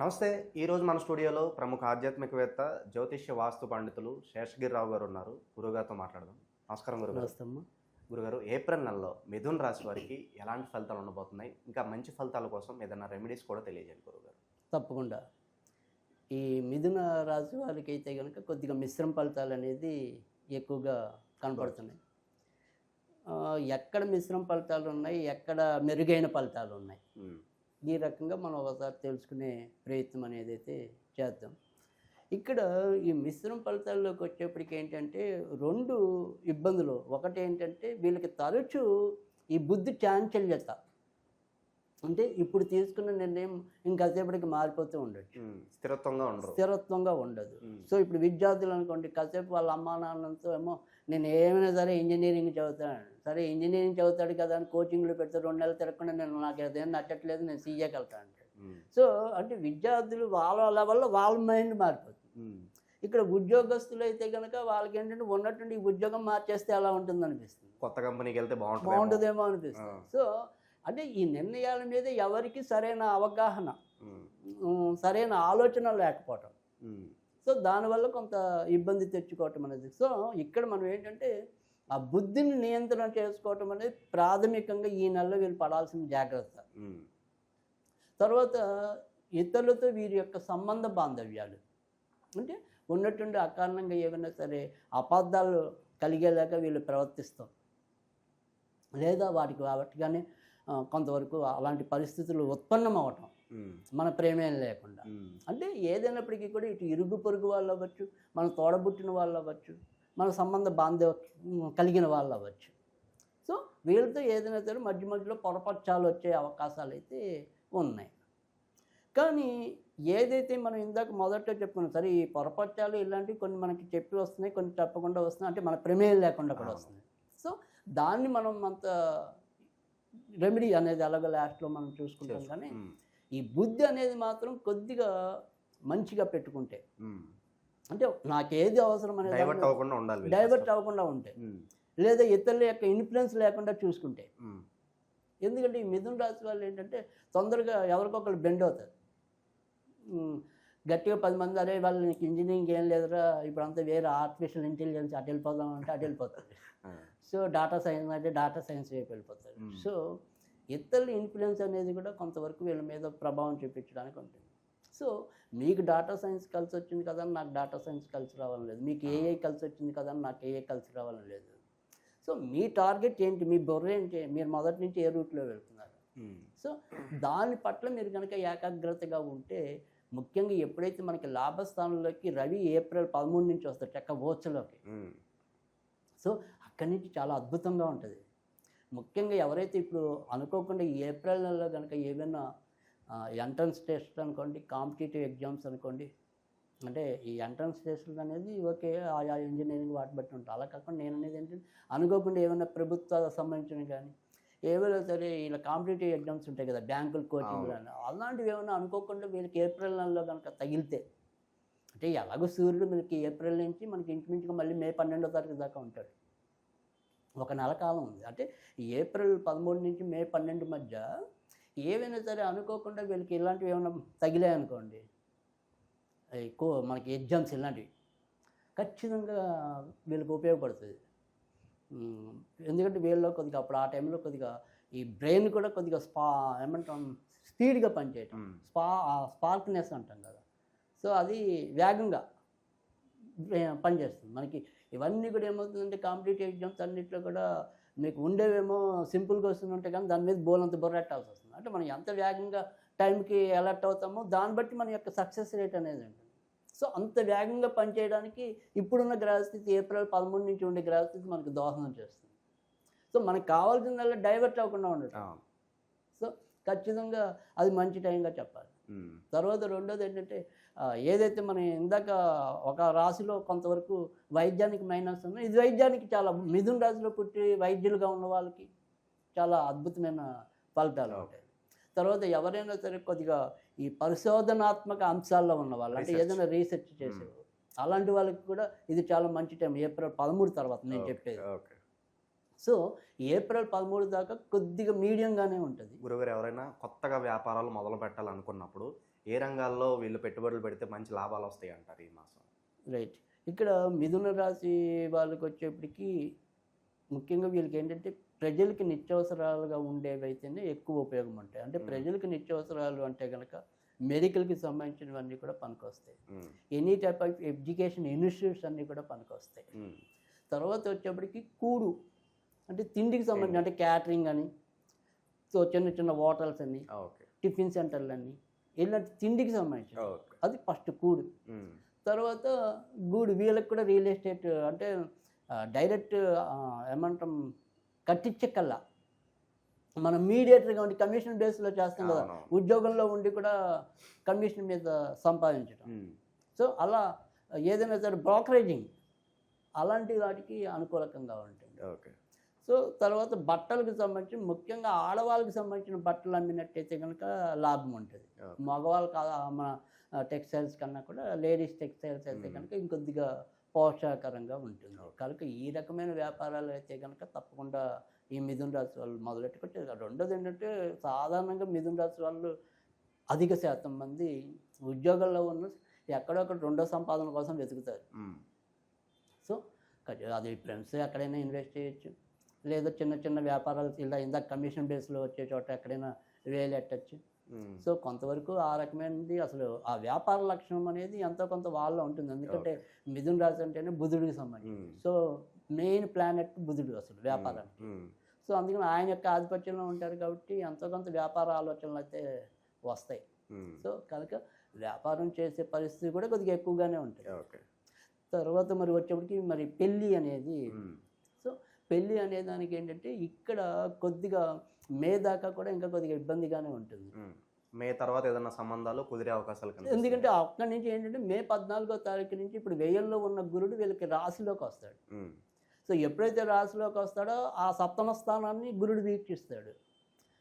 నమస్తే ఈరోజు మన స్టూడియోలో ప్రముఖ ఆధ్యాత్మికవేత్త జ్యోతిష్య వాస్తు పండితులు శేషగిరిరావు గారు ఉన్నారు. గురుగారితో మాట్లాడదాం. నమస్కారం వస్తామ్మా గురుగారు ఏప్రిల్ నెలలో మిథున్ రాశి వారికి ఎలాంటి ఫలితాలు ఉండబోతున్నాయి? ఇంకా మంచి ఫలితాల కోసం ఏదైనా రెమెడీస్ కూడా తెలియజేయండి గురుగారు తప్పకుండా. ఈ మిథున రాశి వారికి అయితే కనుక కొద్దిగా మిశ్రమ ఫలితాలు అనేది ఎక్కువగా కనపడుతున్నాయి. ఎక్కడ మిశ్రమ ఫలితాలు ఉన్నాయి? ఎక్కడ మెరుగైన ఫలితాలు ఉన్నాయి? ఈ రకంగా మనం ఒకసారి తెలుసుకునే ప్రయత్నం అనేది అయితే చేద్దాం. ఇక్కడ ఈ మిశ్రమ ఫలితాల్లోకి వచ్చేప్పటికి ఏంటంటే రెండు ఇబ్బందులు. ఒకటి ఏంటంటే వీళ్ళకి తరచూ ఈ బుద్ధి చాంచల్యత. అంటే ఇప్పుడు తీసుకున్న నిర్ణయం ఇంకాసేపటికి మారిపోతూ ఉండొచ్చు. స్థిరత్వంగా ఉండరు. స్థిరత్వంగా ఉండదు. సో ఇప్పుడు విద్యార్థులు అనుకోండి కాసేపు వాళ్ళ అమ్మా నాన్నలతో ఏమో నేను ఏమైనా సరే ఇంజనీరింగ్ చదువుతాను. సరే ఇంజనీరింగ్ చదువుతాడు కదా అని కోచింగ్లు పెడితే రెండు నెలలు తిరగకుండా నేను నాకు అదేం నచ్చట్లేదు నేను సీఏకి వెళ్తాను సో అంటే విద్యార్థులు వాళ్ళ లెవెల్లో వాళ్ళ మైండ్ మారిపోతుంది. ఇక్కడ ఉద్యోగస్తులు అయితే కనుక వాళ్ళకి ఏంటంటే ఉన్నట్టుండి ఈ ఉద్యోగం మార్చేస్తే ఎలా ఉంటుంది అనిపిస్తుంది కొత్త కంపెనీకి వెళ్తే బాగుంటుంది బాగుంటుందేమో అనిపిస్తుంది. సో అంటే ఈ నిర్ణయాల మీద ఎవరికి సరైన అవగాహన సరైన ఆలోచన లేకపోవటం. సో దానివల్ల కొంత ఇబ్బంది తెచ్చుకోవటం అనేది. సో ఇక్కడ మనం ఏంటంటే ఆ బుద్ధిని నియంత్రణ చేసుకోవటం అనేది ప్రాథమికంగా ఈ నెలలో వీళ్ళు పడాల్సిన జాగ్రత్త. తర్వాత ఇతరులతో వీరి యొక్క సంబంధ బాంధవ్యాలు. అంటే ఉన్నట్టుండి అకారణంగా ఏమైనా సరే అబద్ధాలు కలిగేలాగా వీళ్ళు ప్రవర్తిస్తాం. లేదా వాటికి వాటిగానే ఆ, కొంతవరకు అలాంటి పరిస్థితులు ఉత్పన్నం అవటం మన ప్రేమేం లేకుండా. అంటే ఏదైనప్పటికీ కూడా ఇటు ఇరుగు పొరుగు వాళ్ళు అవ్వచ్చు మన తోడబుట్టిన వాళ్ళు అవ్వచ్చు మన సంబంధ బాంధవ కలిగిన వాళ్ళు అవ్వచ్చు. సో వీళ్ళతో ఏదైనా సరే మధ్య మధ్యలో పొరపచ్చాలు వచ్చే అవకాశాలు అయితే ఉన్నాయి. కానీ ఏదైతే మనం ఇందాక మొదట చెప్పుకున్నాం సరే ఈ పొరపచ్చాలు ఇలాంటివి కొన్ని మనకి చెప్పి వస్తున్నాయి కొన్ని చెప్పకుండా వస్తున్నాయి అంటే మన ప్రమేయం లేకుండా కూడా. వస్తున్నాయి. సో దాన్ని మనం అంత రెమెడీ అనేది అలాగ లాస్ట్లో మనం చూసుకుంటాం కానీ ఈ బుద్ధి అనేది మాత్రం కొద్దిగా మంచిగా పెట్టుకుంటే. అంటే నాకేది అవసరం అనేది డైవర్ట్ అవ్వకుండా ఉండాలి డైవర్ట్. అవ్వకుండా ఉంటే. లేదా ఇతరుల యొక్క ఇన్ఫ్లుయెన్స్ లేకుండా చూసుకుంటే. ఎందుకంటే ఈ మిథున రాశి వాళ్ళు ఏంటంటే తొందరగా ఎవరికొకరు బెండ్ అవుతారు. గట్టిగా పది మంది అరే వాళ్ళు నీకు ఇంజనీరింగ్ ఏం లేదురా ఇప్పుడు అంతా వేరే ఆర్టిఫిషియల్ ఇంటెలిజెన్స్ అటు వెళ్ళిపోదాం అంటే అటు వెళ్ళిపోతారు. సో డాటా సైన్స్ అంటే డాటా సైన్స్ వైపు వెళ్ళిపోతారు. సో ఇతరుల ఇన్ఫ్లుయెన్స్ అనేది కూడా కొంతవరకు వీళ్ళ మీద ప్రభావం చూపించడానికి ఉంటుంది. సో మీకు డాటా సైన్స్ కలిసి వచ్చింది కదా నాకు డాటా సైన్స్ కలిసి రావాలని లేదు. మీకు ఏఐ కలిసి వచ్చింది కదా నాకు ఏఐ కలిసి రావాలని లేదు. సో మీ టార్గెట్ ఏంటి? మీ బుర్ర ఏంటి? మీరు మొదటి నుంచి ఏ రూట్లో వెళ్తున్నారు? సో దాని పట్ల మీరు కనుక ఏకాగ్రతగా ఉంటే ముఖ్యంగా ఎప్పుడైతే మనకి లాభస్థానంలోకి రవి ఏప్రిల్ పదమూడు నుంచి వస్తాడు చక్క ఓచలోకి. సో అక్కడి నుంచి చాలా అద్భుతంగా ఉంటుంది. ముఖ్యంగా ఎవరైతే ఇప్పుడు అనుకోకుండా ఈ ఏప్రిల్ నెలలో కనుక ఏమైనా ఎంట్రన్స్ టెస్ట్ అనుకోండి కాంపిటేటివ్ ఎగ్జామ్స్ అనుకోండి అంటే ఈ ఎంట్రన్స్ టెస్ట్లు అనేది ఓకే ఆయా ఇంజనీరింగ్ వాటి బట్టి ఉంటుంది అలా కాకుండా నేను అనేది ఏంటంటే అనుకోకుండా ఏమైనా ప్రభుత్వాలకు సంబంధించినవి కానీ ఏవైనా సరే ఇలా కాంపిటేటివ్ ఎగ్జామ్స్ ఉంటాయి కదా బ్యాంకులు కోచింగ్ అలాంటివి ఏమైనా అనుకోకుండా వీళ్ళకి ఏప్రిల్ నెలలో కనుక తగిలితే అంటే ఎలాగో సూర్యుడు మనకి ఏప్రిల్ నుంచి మనకి ఇంచుమించుగా మళ్ళీ మే పన్నెండో తారీఖు దాకా ఉంటాడు. ఒక నెల కాలం ఉంది. అంటే ఏప్రిల్ పదమూడు నుంచి మే పన్నెండు మధ్య ఏవైనా సరే అనుకోకుండా వీళ్ళకి ఇలాంటివి ఏమైనా తగిలాయి అనుకోండి. ఎక్కువ మనకి ఎగ్జామ్స్ ఇలాంటివి ఖచ్చితంగా వీళ్ళకి ఉపయోగపడుతుంది. ఎందుకంటే వీళ్ళలో కొద్దిగా అప్పుడు ఆ టైంలో కొద్దిగా ఈ బ్రెయిన్ కూడా కొద్దిగా స్పా ఏమంటాం స్పీడ్గా పనిచేయటం. స్పా స్పార్క్నెస్ అంటాం కదా. సో అది వేగంగా పనిచేస్తుంది. మనకి ఇవన్నీ కూడా ఏమవుతుందంటే కాంపిటేటివ్ ఎగ్జామ్స్ అన్నింటిలో కూడా మీకు ఉండేవేమో సింపుల్గా వస్తుందంటే కానీ దాని మీద బోలంత బొర్రెట్టాల్సి వస్తుంది. అంటే మనం ఎంత వేగంగా టైంకి అలర్ట్ అవుతామో దాన్ని బట్టి మన యొక్క సక్సెస్ రేట్ అనేది ఉంటుంది. సో అంత వేగంగా పనిచేయడానికి ఇప్పుడున్న గ్రహస్థితి ఏప్రిల్ పదమూడు నుంచి ఉండే గ్రహస్థితి మనకు దోహదం చేస్తుంది. సో మనకు కావాల్సిందల్లా డైవర్ట్ అవ్వకుండా ఉండటం సో ఖచ్చితంగా అది మంచి టైంగా చెప్పాలి. తర్వాత రెండోది ఏంటంటే ఏదైతే మనం ఇందాక ఒక రాశిలో కొంతవరకు వైద్యానికి మైనస్ ఉందో ఇది వైద్యానికి చాలా మిథున రాశిలో పుట్టి వైద్యులుగా ఉన్న వాళ్ళకి చాలా అద్భుతమైన ఫలితాలు ఉంటాయి. తర్వాత ఎవరైనా సరే కొద్దిగా ఈ పరిశోధనాత్మక అంశాల్లో ఉన్న వాళ్ళు అంటే. ఏదైనా రీసెర్చ్ చేసేవారు అలాంటి వాళ్ళకి కూడా ఇది చాలా మంచి టైం ఏప్రిల్ పదమూడు తర్వాత నేను చెప్పేది. సో ఏప్రిల్ పదమూడు దాకా కొద్దిగా మీడియంగానే ఉంటుంది. గురుగారు ఎవరైనా కొత్తగా వ్యాపారాలు మొదలు పెట్టాలనుకున్నప్పుడు ఏ రంగాల్లో వీళ్ళు పెట్టుబడులు పెడితే మంచి లాభాలు వస్తాయి అంటారు ఈ మాసం? రైట్. ఇక్కడ మిథున రాశి వాళ్ళకి వచ్చేప్పటికి ముఖ్యంగా వీళ్ళకి ఏంటంటే ప్రజలకి నిత్యావసరాలుగా ఉండేవైతేనే ఎక్కువ ఉపయోగం ఉంటాయి. అంటే. ప్రజలకి నిత్యావసరాలు అంటే కనుక మెడికల్కి సంబంధించినవన్నీ కూడా పనికొస్తాయి. Any type of education institutes అన్నీ కూడా పనికొస్తాయి. తర్వాత వచ్చేప్పటికి కూడు. అంటే తిండికి సంబంధించి అంటే క్యాటరింగ్ అని సో చిన్న చిన్న హోటల్స్ అని టిఫిన్ సెంటర్లు అని ఇలాంటి తిండికి సంబంధించి అది ఫస్ట్ కూడు. తర్వాత గూడు వీళ్ళకి కూడా రియల్ ఎస్టేట్ అంటే డైరెక్ట్ ఏమంటాం కట్టించే కల్లా మనం మీడియేటర్గా ఉండి కమిషన్ బేస్లో చేస్తాం కదా. ఉద్యోగంలో ఉండి కూడా కమిషన్ మీద సంపాదించడం. సో అలా ఏదైనా సరే బ్రోకరేజింగ్. అలాంటి వాటికి అనుకూలకంగా ఉంటుంది. ఓకే. సో తర్వాత బట్టలకు సంబంధించి ముఖ్యంగా ఆడవాళ్ళకి సంబంధించిన బట్టలు అమ్మినట్టయితే కనుక లాభం ఉంటుంది ఓకే. మగవాళ్ళకి ఆ- మన టెక్స్టైల్స్ కన్నా కూడా లేడీస్ టెక్స్టైల్స్ అయితే. కనుక ఇంకొద్దిగా పోషాకరంగా ఉంటుంది. కనుక ఈ రకమైన వ్యాపారాలు అయితే కనుక తప్పకుండా ఈ మిథున రాశి వాళ్ళు మొదలెట్టుకుంటే రెండోది ఏంటంటే సాధారణంగా మిథున రాశి వాళ్ళు అధిక శాతం మంది ఉద్యోగాల్లో ఉన్న ఎక్కడొక్కడ రెండో సంపాదన కోసం వెతుకుతారు సో అది ఫ్రెండ్స్ ఎక్కడైనా ఇన్వెస్ట్ చేయొచ్చు లేదా చిన్న చిన్న వ్యాపారాలు ఇలా ఇందాక కమిషన్ బేస్లో వచ్చే చోట ఎక్కడైనా వేలు ఎట్టచ్చు సో కొంతవరకు ఆ రకమైనది అసలు ఆ వ్యాపార లక్షణం అనేది ఎంతో కొంత వాళ్ళలో ఉంటుంది. ఎందుకంటే మిథున్ రాశి అంటేనే బుధుడికి సంబంధించి. సో మెయిన్ ప్లానెట్ బుధుడు అసలు వ్యాపారానికి. సో అందుకని ఆయన యొక్క ఆధిపత్యంలో ఉంటారు కాబట్టి ఎంతో కొంత వ్యాపార ఆలోచనలు అయితే వస్తాయి. సో కనుక వ్యాపారం చేసే పరిస్థితి కూడా కొద్దిగా ఎక్కువగానే ఉంటుంది. ఓకే. తర్వాత మరి వచ్చేప్పటికి మరి పెళ్ళి అనేది పెళ్ళి అనే దానికి ఏంటంటే ఇక్కడ కొద్దిగా మే దాకా కూడా ఇంకా కొద్దిగా ఇబ్బందిగానే ఉంటుంది. మే తర్వాత ఏదైనా సంబంధాలు కుదిరే అవకాశాలు. ఎందుకంటే అక్కడి నుంచి ఏంటంటే మే పద్నాలుగో తారీఖు నుంచి ఇప్పుడు వెయ్యల్లో ఉన్న గురుడు వీళ్ళకి రాశిలోకి వస్తాడు సో ఎప్పుడైతే రాశిలోకి వస్తాడో ఆ సప్తమ స్థానాన్ని గురుడు వీక్షిస్తాడు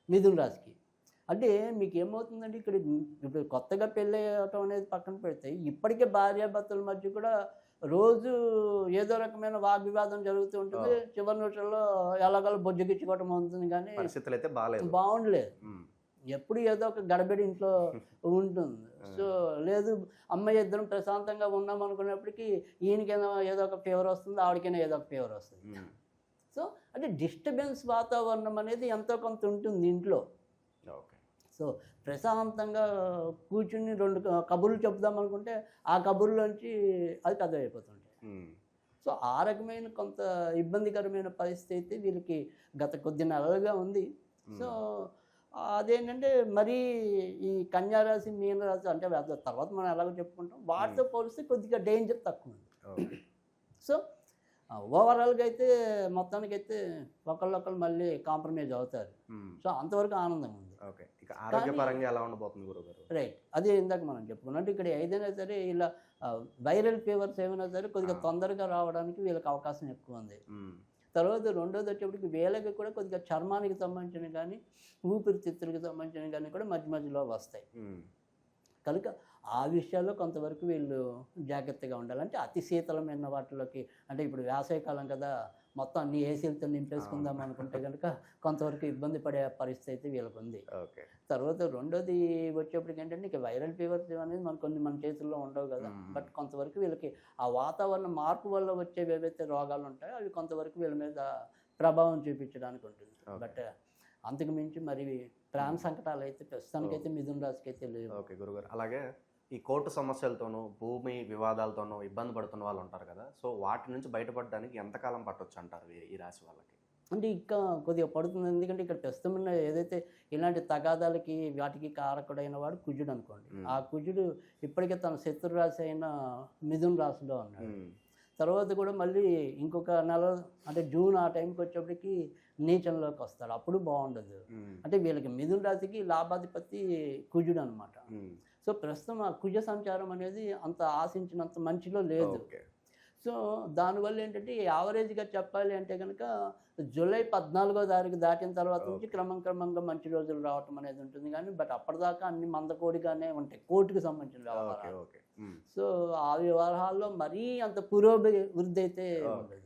మిథున రాశికి అంటే మీకు ఏమవుతుందంటే ఇక్కడ ఇప్పుడు కొత్తగా పెళ్ళి అవ్వటం అనేది పక్కన పెడితే ఇప్పటికే భార్యాభర్తల మధ్య కూడా రోజు ఏదో రకమైన వాగ్వివాదం జరుగుతూ ఉంటుంది. చివరి నిమిషంలో ఎలాగోలా బొజ్జగిచ్చుకోవటం ఉంటుంది కానీ పరిస్థితులు అయితే బాగాలేదు. బాగుండలేదు. ఎప్పుడు ఏదో ఒక గడబడి ఇంట్లో ఉంటుంది. సో లేదు అమ్మాయి ఇద్దరం ప్రశాంతంగా ఉన్నాం అనుకున్నప్పటికీ ఈయనకైనా ఏదో ఒక ఫీవర్ వస్తుంది ఆవిడకైనా ఏదో ఒక ఫీవర్ వస్తుంది. సో అంటే డిస్టర్బెన్స్ వాతావరణం అనేది ఎంతో కొంత ఉంటుంది ఇంట్లో. సో ప్రశాంతంగా కూర్చుని రెండు కబుర్లు చెప్దాం అనుకుంటే ఆ కబుర్లోంచి అది పెద్ద అయిపోతుంటాయి ఉమ్, సో ఆ రకమైన కొంత ఇబ్బందికరమైన పరిస్థితి అయితే వీళ్ళకి గత కొద్ది నెలలుగా ఉంది. సో అదేంటంటే మరీ ఈ కన్యారాశి మీనరాశి అంటే తర్వాత మనం ఎలాగో చెప్పుకుంటాం. వాటితో పోలిస్తే కొద్దిగా డేంజర్ తక్కువ ఉంది. సో ఓవరాల్గా అయితే మొత్తానికైతే ఒకళ్ళొకళ్ళు మళ్ళీ కాంప్రమైజ్ అవుతారు. సో అంతవరకు ఆనందంగా ఉంది. ఓకే. ఇక ఆరోగ్యపరంగా ఎలా ఉండబోతుంది గురుగారు? రైట్ అదే ఇందాక మనం చెప్పుకున్నాం. అంటే ఇక్కడ ఏదైనా సరే ఇలా వైరల్ ఫీవర్స్ ఏమైనా సరే కొద్దిగా. తొందరగా రావడానికి వీళ్ళకి అవకాశం ఎక్కువ ఉంది. తర్వాత రెండోది వచ్చేప్పటికి వీళ్ళకి కూడా కొద్దిగా చర్మానికి సంబంధించిన కానీ ఊపిరితిత్తులకు సంబంధించిన కానీ కూడా మధ్య మధ్యలో వస్తాయి. కనుక ఆ విషయాల్లో కొంతవరకు వీళ్ళు జాగ్రత్తగా ఉండాలి. అంటే అతి శీతలమైన వాటిలోకి అంటే ఇప్పుడు వేసవికాలం కదా మొత్తం అన్ని ఏసీలతో నింపేసుకుందాం అనుకుంటే కనుక కొంతవరకు ఇబ్బంది పడే పరిస్థితి అయితే వీళ్ళకి ఉంది ఓకే. తర్వాత రెండోది వచ్చేప్పటికి ఏంటంటే ఇక వైరల్ ఫీవర్స్ అనేది మన కొన్ని మన చేతుల్లో ఉండవు కదా. బట్ కొంతవరకు వీళ్ళకి ఆ వాతావరణ మార్పు వల్ల వచ్చేవి ఏవైతే రోగాలు ఉంటాయో అవి కొంతవరకు వీళ్ళ మీద ప్రభావం చూపించడానికి ఉంటుంది. బట్ అంతకు మించి మరి ప్రాణ సంకటాలు అయితే ప్రస్తుతానికైతే మిథున రాశికి అయితే లేవు. ఓకే గురుగారు. అలాగే ఈ కోర్టు సమస్యలతోనూ భూమి వివాదాలతోనూ ఇబ్బంది పడుతున్న వాళ్ళు ఉంటారు కదా. సో వాటి నుంచి బయటపడడానికి ఎంతకాలం పట్టొచ్చు అంటారు ఈ- రాశి వాళ్ళకి? అంటే ఇంకా కొద్దిగా పడుతుంది. ఎందుకంటే ఇక్కడ ప్రస్తుతం ఏదైతే ఇలాంటి తగాదాలకి వాటికి కారకుడైన వాడు కుజుడు అనుకోండి. ఆ కుజుడు ఇప్పటికే తన శత్రు రాశి అయిన మిథున్ రాశిలో ఉన్నాడు. తర్వాత కూడా మళ్ళీ ఇంకొక నెల అంటే జూన్ ఆ టైంకి వచ్చేప్పటికి నీచంలోకి వస్తాడు. అప్పుడు బాగుండదు. అంటే వీళ్ళకి మిథున రాశికి లాభాధిపతి కుజుడు అనమాట సో ప్రస్తుతం ఆ కుజ సంచారం అనేది అంత ఆశించినంత మంచిలో లేదు. సో దానివల్ల ఏంటంటే యావరేజ్గా చెప్పాలి అంటే కనుక జూలై పద్నాలుగో తారీఖు దాటిన తర్వాత నుంచి క్రమం క్రమంగా మంచి రోజులు రావటం అనేది ఉంటుంది కానీ బట్ అప్పటిదాకా అన్ని మందకోడిగానే ఉంటాయి. కోర్టుకు సంబంధించిన వ్యవహారాలు. సో ఆ వ్యవహారాల్లో మరీ అంత పురోభివృద్ధి అయితే. ఉండదు.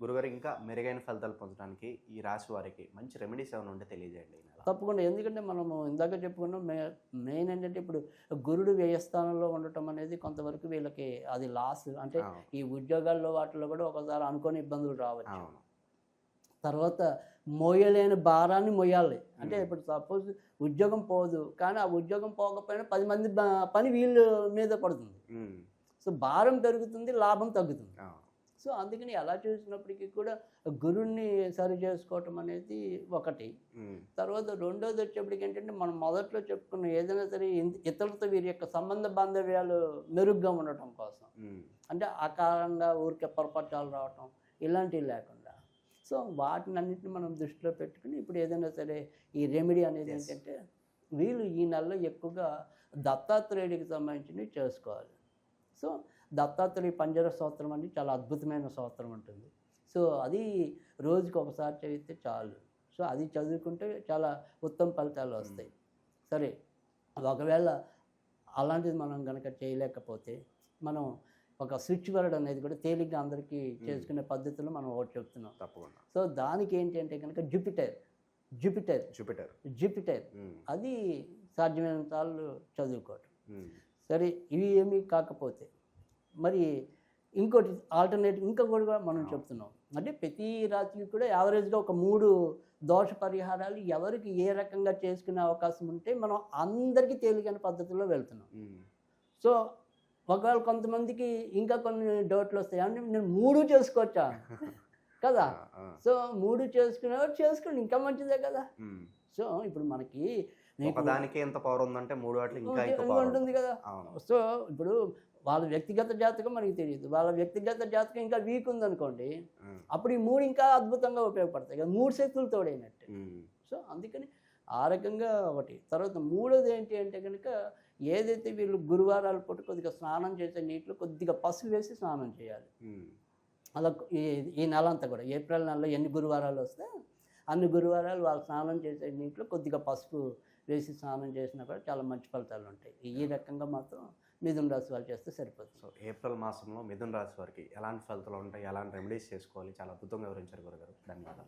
గురుగారు ఇంకా మెరుగైన ఫలితాలు పొందడానికి ఈ రాశి వారికి మంచి రెమెడీస్ ఏమైనా ఉంటే తెలియజేయండి. తప్పకుండా ఎందుకంటే మనము ఇందాక చెప్పుకున్నాం మే మెయిన్ ఏంటంటే ఇప్పుడు గురుడు వ్యయస్థానంలో ఉండటం అనేది కొంతవరకు వీళ్ళకి అది లాస్ అంటే. ఈ ఉద్యోగాల్లో వాటిలో కూడా ఒకసారి అనుకోని ఇబ్బందులు రావచ్చు తర్వాత మోయలేని భారాన్ని మొయ్యాలి అంటే. ఇప్పుడు సపోజ్ ఉద్యోగం పోదు కానీ ఆ ఉద్యోగం పోకపోయినా పది మంది పని వీళ్ళు మీద పడుతుంది. సో భారం పెరుగుతుంది లాభం తగ్గుతుంది. సో అందుకని అలా చూసినప్పటికీ కూడా గురుణ్ణి సరి చేసుకోవటం అనేది ఒకటి. తర్వాత రెండోది వచ్చేప్పటికి ఏంటంటే మనం మొదట్లో చెప్పుకున్న ఏదైనా సరే ఇతరులతో వీరి యొక్క సంబంధ బాంధవ్యాలు మెరుగ్గా ఉండటం కోసం. అంటే అకారంగా ఊరికే పొరపచ్చాలు రావటం ఇలాంటివి లేకుండా సో వాటిని అన్నింటిని మనం దృష్టిలో పెట్టుకుని ఇప్పుడు ఏదైనా సరే ఈ రెమెడీ అనేది. ఏంటంటే వీళ్ళు ఈ నెలలో ఎక్కువగా దత్తాత్రేయుడికి సంబంధించినవి చేసుకోవాలి సో దత్తాత్రేయ పంజర స్తోత్రం అని చాలా అద్భుతమైన స్తోత్రం ఉంటుంది. సో అది రోజుకి ఒకసారి చదివితే చాలు. సో అది చదువుకుంటే చాలా ఉత్తమ ఫలితాలు వస్తాయి. సరే ఒకవేళ అలాంటిది మనం కనుక చేయలేకపోతే మనం ఒక స్విచ్ వర్డ్ అనేది కూడా తేలిగ్గా అందరికీ చేసుకునే పద్ధతిలో మనం ఒకటి చెప్తున్నాం. తప్పకుండా. సో దానికి ఏంటి అంటే కనుక జూపిటర్ జూపిటర్. Jupiter Jupiter. అది సాధ్యమైన సార్లు చదువుకోవటం. సరే ఇవి ఏమీ కాకపోతే మరి ఇంకోటి ఆల్టర్నేటివ్ ఇంకా కూడా మనం చెప్తున్నాం. అంటే ప్రతి రాత్రికి కూడా యావరేజ్గా ఒక మూడు దోష పరిహారాలు ఎవరికి ఏ రకంగా చేసుకునే అవకాశం ఉంటే మనం అందరికీ తేలికైన పద్ధతిలో వెళ్తున్నాం. సో ఒకవేళ కొంతమందికి ఇంకా కొన్ని డౌట్లు వస్తాయి. అంటే నేను మూడు చేసుకోవచ్చా? కదా. సో మూడు చేసుకునేవారు చేసుకోండి ఇంకా మంచిదే కదా. సో ఇప్పుడు మనకి నీకు ఒకదానికే ఎంత పవర్ ఉందంటే మూడు వాటికి ఇంకా ఉంటుంది కదా? సో ఇప్పుడు వాళ్ళ వ్యక్తిగత జాతకం మనకి తెలియదు. వాళ్ళ వ్యక్తిగత జాతకం ఇంకా వీక్ ఉందనుకోండి. అప్పుడు ఈ మూడు ఇంకా అద్భుతంగా ఉపయోగపడతాయి. కదా మూడు శక్తులు తోడైనట్టు. సో అందుకని ఆ రకంగా ఒకటి. తర్వాత మూడోది ఏంటి అంటే కనుక ఏదైతే వీళ్ళు గురువారాలు పూట కొద్దిగా స్నానం చేసే నీటిలో కొద్దిగా పసుపు వేసి స్నానం చేయాలి. అలా ఈ ఈ నెల అంతా కూడా ఏప్రిల్ నెలలో ఎన్ని గురువారాలు వస్తే అన్ని గురువారాలు వాళ్ళు స్నానం చేసే నీటిలో కొద్దిగా పసుపు వేసి స్నానం చేసినా కూడా చాలా మంచి ఫలితాలు ఉంటాయి. ఈ రకంగా మాత్రం మిథున రాశి వాళ్ళు చేస్తే సరిపోతుంది. సో ఏప్రిల్ మాసంలో మిథున రాశి వారికి ఎలాంటి ఫలితాలు ఉంటాయి? ఎలాంటి రెమెడీస్ చేసుకోవాలి? చాలా అద్భుతంగా వివరించారు గురుగారు. ధన్యవాదాలు.